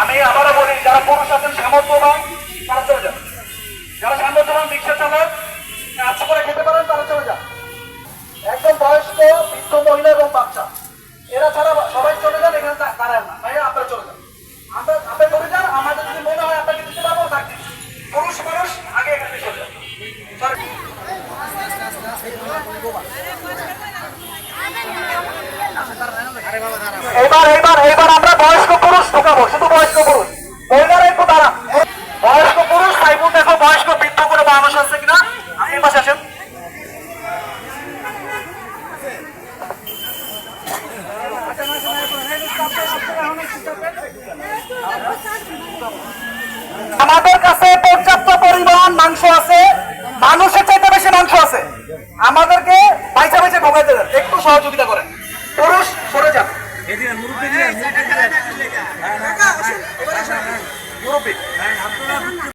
আমি আবারও বলি, যারা পুরুষ আছেন, সামর্থ্যবান, তারা চলে যান। যারা সামর্থ্যবান, রিক্সা চালক কাজ করে খেতে পারেন, তারা চলে যান। একদম বয়স্ক, বৃদ্ধ মহিলা এবং বাচ্চা, এরা ছাড়া সবাই চলে যান, এখানে দাঁড়ায় না। ভাইয়া, আপনারা চলে যান। আমরা আপনি চলে যান, আমাদের যদি মনে হয় আপনাকে দিতে পারব থাকবে পুরুষ পুরুষ আগে এখানে চলে যান. এবার এবার এবার আমরা বয়স্ক পুরুষ ঢুকাবো শুধু বয়স্ক পুরুষ মহিলারা একটু দাঁড়া বয়স্ক পুরুষ সাইবুল দেখো বয়স্ক বৃদ্ধ করে মানুষ আছে কিনা আপনি এই পাশে আসেন আমাদের কাছে পর্যাপ্ত পরিমাণ মাংস আছে। মানুষের চাইতে বেশি মাংস আছে। আমাদেরকে বাইচা বাইচা ঢোকাইতে দেন। একটু সহযোগিতা করেন। পুরুষ সরে যান। মুরব্বী।